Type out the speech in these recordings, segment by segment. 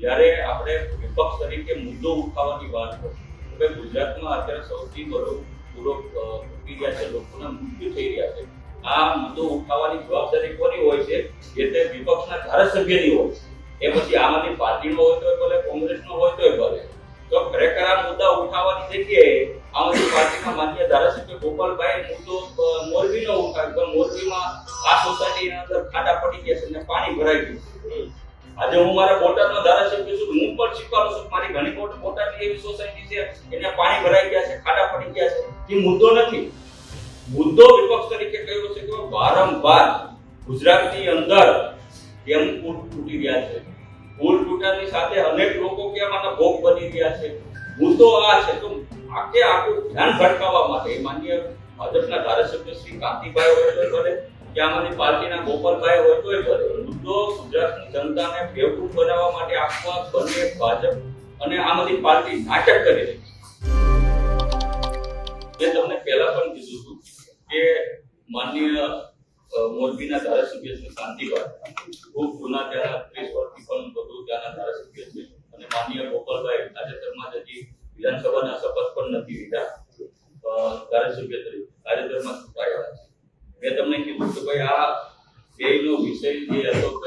જ્યારે આપણે વિપક્ષ તરીકે મુદ્દો ઉઠાવવાની વાત કરીએ ગુજરાતમાં અત્યારે સૌથી વધુ પૂરો તૂટી રહ્યા છે, લોકોના મૃત્યુ થઈ રહ્યા છે. આ મુદ્દો ઉઠાવવાની જવાબદારી કોની હોય છે? જે તે વિપક્ષના ધારાસભ્યની હોય એ પછી આમ પાર્ટીનો હોય તો ભલે, કોંગ્રેસનો હોય તો ભલે. તો ખરેખર આ મુદ્દા ઉઠાવવાની જગ્યાએ આમ આદમી પાર્ટીના માન્ય ધારાસભ્ય ગોપાલભાઈ મુદ્દો મોરબીનો ઉઠાવ્યો. પણ મોરબીમાં આ સોસાયટીના અંદર ખાડા પડી ગયા છે અને પાણી ભરાઈ ગયું છે. આજે હું મારા બોટાદનો ધારાસભ્ય છું, હું પણ શીખવાનું છું મારી ઘણી બોટ- બોટાદની એવી સોસાયટી છે, એને પાણી ભરાઈ ગયા છે, ખાડા પડી ગયા છે. એ મુદ્દો નથી. મુદ્દો વિપક્ષ તરીકે કયો છે કે વારંવાર ગુજરાતની અંદર કેમ પુલ તૂટી રહ્યા છે? પુલ તૂટવાની સાથે અનેક લોકો કેમ આના ભોગ બની રહ્યા છે? મુદ્દો આ છે તો આખે આખું ધ્યાન ભટકાવવા માટે માન્ય ભાજપના ધારાસભ્ય શ્રી કાંતિભાઈ હોય તો ભલે, કે આમ પાર્ટીના ગોપાલભાઈ હોય મુદ્દો ગુજરાતની જનતાને બેવકૂફ બનાવવા માટે આખવા બંને ભાજપ અને આમ આદમી પાર્ટી નાટક કરી રહી મેં તમને પહેલા પણ કીધું હતું કે માનનીય મોરબીના ધારાસભ્ય છે શાંતિભાઈ ખૂબ જૂના ત્યાંના ત્રીસ વર્ષથી પણ વધુ ત્યાંના ધારાસભ્ય છે અને માનનીય ગોપાલભાઈ તાજેતરમાં જતી વિધાનસભાના શપથ પણ નથી લીધા. ધારાસભ્ય તરીકે તાજેતરમાં ચૂંટાયા મેં તમને કીધું કે ભાઈ આ બેયનો વિષય જે હતો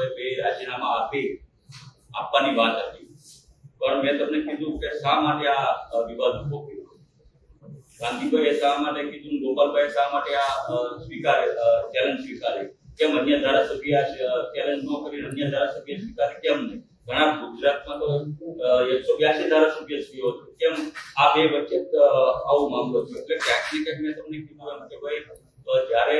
આપવાની વાત હતી. પણ મેં તમને કીધું કે શા માટે આ વિવાદ ઊભો કર્યો? ગાંધીભાઈએ શા માટે કીધું? ગોપાલભાઈ શા માટે આ સ્વીકારે ચેલેન્જ સ્વીકારે? કેમ અન્ય ધારાસભ્ય ચેલેન્જ ન કરીને અન્ય ધારાસભ્ય સ્વીકારે? કેમ નહીં? ઘણા ગુજરાતમાં તો એકસો બ્યાસી ધારાસભ્યશ્રીઓ છે. કેમ? આ બે વચ્ચે આવું મામલો થયો. એટલે ક્યાંક મેં તમને કીધું એમ કે ભાઈ જ્યારે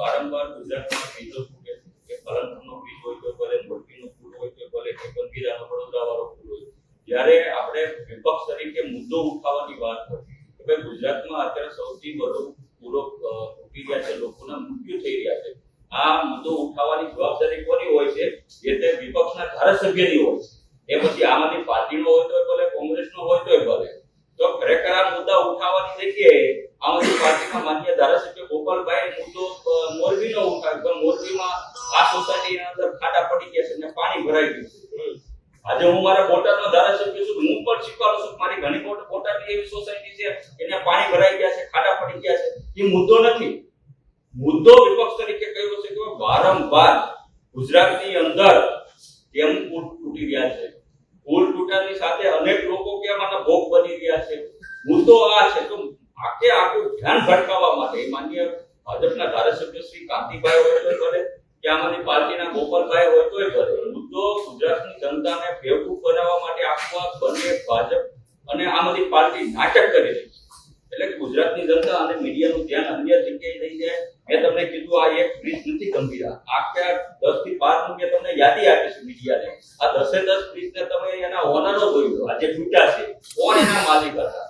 વારંવાર ગુજરાતમાં બીજો કે કે પાલનપુરનો બ્રિજ હોય તો ભલે મોરબીનો પુલ હોય તો ભલે કે ગંભીરાનો વડોદરા વાળો પુલ હોય જ્યારે આપણે વિપક્ષ તરીકે મુદ્દો ઉઠાવવાની વાત કરીએ કે ભાઈ ગુજરાતમાં અત્યારે સૌથી વધુ પૂરો તૂટી રહ્યા છે, લોકોના મૃત્યુ થઈ રહ્યા છે. આ મુદ્દો ઉઠાવવાની જવાબદારી કોની હોય છે? જે તે વિપક્ષના ધારાસભ્યની હોય છે. એ પછી આમ પાર્ટીનો હોય તોય ભલે, કોંગ્રેસનો હોય તોય ભલે. તો ખરેખર આ મુદ્દા ઉઠાવવાની જગ્યાએ આમ આદમી પાર્ટીના માન્ય ધારાસભ્ય ગોપાલભાઈ મુદ્દો મોરબીનો ઉઠાવ્યો, પણ મોરબીમાં આ સોસાયટીના અંદર ખાડા પડી ગયા છે અને પાણી ભરાઈ ગયું છે. આજે હું મારા બોટાદનો ધારાસભ્ય હું પણ સ્વીકારું છું મારી ઘણી બોટ- એવી સોસાયટી છે, એને પાણી ભરાઈ ગયા છે, ખાડા પડી ગયા છે. એ મુદ્દો નથી. મુદ્દો વિપક્ષ તરીકે કયો છે કે વારંવાર ગુજરાતની અંદર કેમ પુલ તૂટી રહ્યા છે? પુલ તૂટવાની સાથે અનેક લોકો કેમ આના ભોગ બની રહ્યા છે. મુદ્દો આ છે તો આખે આખું ધ્યાન ભટકાવવા માટે માન્ય ભાજપના ધારાસભ્ય શ્રી કાંતિભાઈ હોય તો ભલે, કે આમાંની પાર્ટીના ગોપાલભાઈ હોય તોય ભલે, મુદ્દો ગુજરાતની જનતાને બેવકૂફ બનાવવા માટે આખવા બંને ભાજપ અને આમ આદમી પાર્ટી નાટક કરી રહી એટલે ગુજરાતની જનતા અને મીડિયાનું ધ્યાન અન્ય જગ્યાએ લઈ જાય. મેં તમને કીધું આ એક બ્રિજ નથી ગંભીરા. આખા દસથી બારનું મેં તમને યાદી આપી છે મીડિયાને. આ દસે દસ બ્રિજને તમે એના ઓનરો જોઈ લો આજે તૂટ્યા છે. કોણ એના માલિક હતા?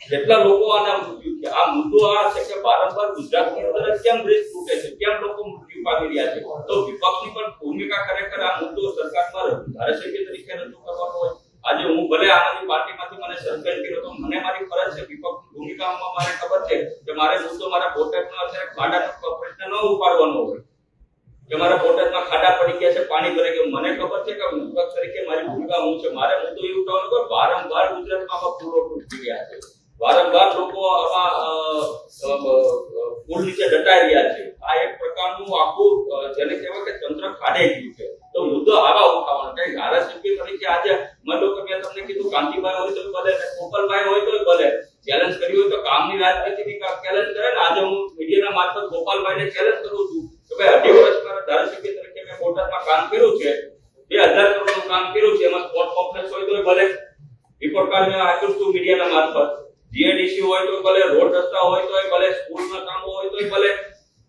કેટલા લોકો આના મૃત્યુ છે. આ મુદ્દો આ છે કે વારંવાર ગુજરાતની અંદર કેમ બ્રિજ તૂટે છે? કેમ લોકો મૃત્યુ પામી રહ્યા છે? તો વિપક્ષની પણ ભૂમિકા ખરેખર આ મુદ્દો સરકારમાં ધારાસભ્ય તરીકે રજૂ કરવાનો હોય. આજે હું ભલે આમ આદમી પાર્ટીમાંથી મને સસ્પેન્ડ કર્યો તો મને મારી ફરજ છે વિપક્ષની ભૂમિકામાં મારે ખબર છે કે મારે મુદ્દો મારા બોટાદનો અત્યારે ખાડાનો પ્રશ્ન ન ઉપાડવાનો હોય. કે મારા બોટાદમાં ખાડા પડી ગયા છે, પાણી ભરાઈ ગયું. મને ખબર છે કે વિપક્ષ તરીકે મારી ભૂમિકા હું છે? મારે મુદ્દો એ ઉઠાવવાનો કે વારંવાર ગુજરાતમાં આવા પૂરો તૂટી ગયા છે. વારંવાર લોકો આવા પુલ નીચે દટાઈ રહ્યા છે. આ એક પ્રકારનું આખું જેને કહેવાય કે તંત્ર ખાડે ગયું છે તો મુદ્દો આવા ઉઠાવવાનો કે ધારાસભ્ય તરીકે આજે માનો કે મેં તમને કીધું કાંતિભાઈ હોય તો ભલે ને ગોપાલભાઈ હોય તો ભલે ચેલેન્જ કર્યું હોય તો કામની રાજનીતિની ચેલેન્જ કરે ને આજે હું મીડિયાના મારફત ગોપાલભાઈને ચેલેન્જ કરું છું કે ભાઈ અઢી વર્ષ મારા ધારાસભ્ય તરીકે મેં બોટાદમાં કામ કર્યું છે. બે હજાર કરોડનું કામ કર્યું છે. એમાં સ્પોર્ટ કોમ્પ્લેક્સ હોય તો ભલે. રિપોર્ટ કાર્ડ આપ્યું છું મીડિયાના મારફત. જીએડીસી હોય તો ભલે. રોડ રસ્તા હોય તો ભલે. સ્કૂલના કામો હોય તો ભલે.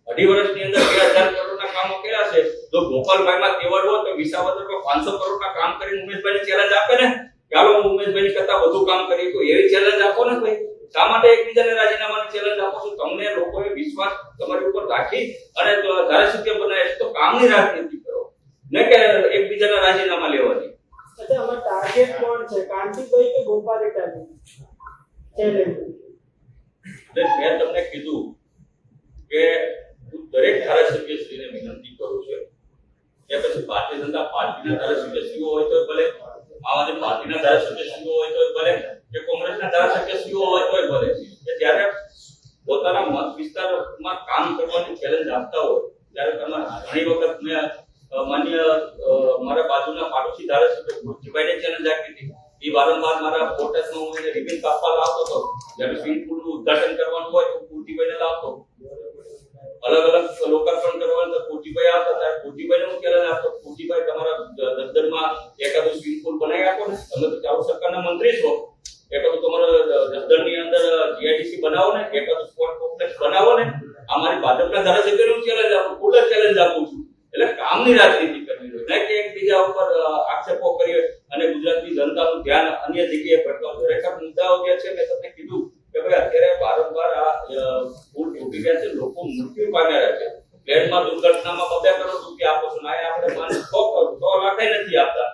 અઢી વર્ષની અંદર બે હજાર કરોડના કામો કર્યા છે. જો ગોપાલભાઈમાં કેવડ હોય તો વિસાવદરમાં પાંચસો કરોડના કામ કરીને ઉમેશભાઈને ચેલેન્જ આપે ને. ચાલો હું ઉમેશભાઈ કરતા વધુ કામ કરી તો એવી ચેલેન્જ આપો ને ભાઈ. શા માટે એકબીજાને રાજીનામાની ચેલેન્જ આપો છો? તમને લોકોએ વિશ્વાસ તમારી ઉપર રાખી અને ધારાસભ્ય બનાવે છે. તો કામની રાજનીતિ કરો ન કે એકબીજાના રાજીનામા લેવાની અચ્છા અમાર ટાર્ગેટ કોણ છે? કાંતિભાઈ કે ગોપાલ ચેલેન્જ. એટલે મેં તમને કીધું કે હું દરેક ધારાસભ્યશ્રીને વિનંતી કરું છું. કે પછી ભારતીય જનતા પાર્ટીના ધારાસભ્યશ્રીઓ હોય તો ભલે આમ આદમી પાર્ટીના ધારાસભ્યશ્રીઓ હોય તો ભલે કે કોંગ્રેસના ધારાસભ્ય શ્રીઓ હોય તો ભલે. કે જ્યારે પોતાના મત વિસ્તારમાં કામ કરવાની ચેલેન્જ આપતા હોય ત્યારે તમે ઘણી વખત મેં આપી હતી. એ વારંવાર મારા પ્રોટેસ્ટમાં હું એને રિબિન કાપવા લાવતો હતો. જ્યારે સ્વિમિંગ પુલનું ઉદ્ઘાટન કરવાનું હોય તો કુર્તીભાઈને લાવતો. અલગ અલગ લોકાર્પણ કરવાનું તો કુર્તીભાઈ આવતા. ત્યારે કુર્તીભાઈને હું ચેલેન્જ આપતો કુર્તીભાઈ, તમારા દફતરમાં એકાદું સ્વિમિંગ પુલ બનાવી આપો ને. તમે તો ચાલુ સરકારના મંત્રી છો. એકાદું તમારા દફતરની અંદર જીઆઈડીસી બનાવો ને. એકાદું સ્પોર્ટ કોમ્પ્લેક્સ બનાવો ને. અમારી ભાજપના ધારાસભ્યોને ચેલેન્જ આપું. ફૂલ ચેલેન્જ આપું છું. એટલે કામની રાજનીતિ કરવી જોઈએ. નહીં કે એકબીજા ઉપર આક્ષેપો કરીએ અને ગુજરાતની જનતાનું ધ્યાન અન્ય જગ્યાએ ભટકાવું ખરેખર મુદ્દાઓ જે છે મેં તમને કીધું કે ભાઈ અત્યારે વારંવાર આ પુલ તૂટી ગયા છે લોકો મૃત્યુ પામ્યા છે. પ્લેનમાં દુર્ઘટનામાં બધા કરોડ રૂપિયા આપો છો. ના આપણે માન કરોડ, છ લાખે નથી આપતા.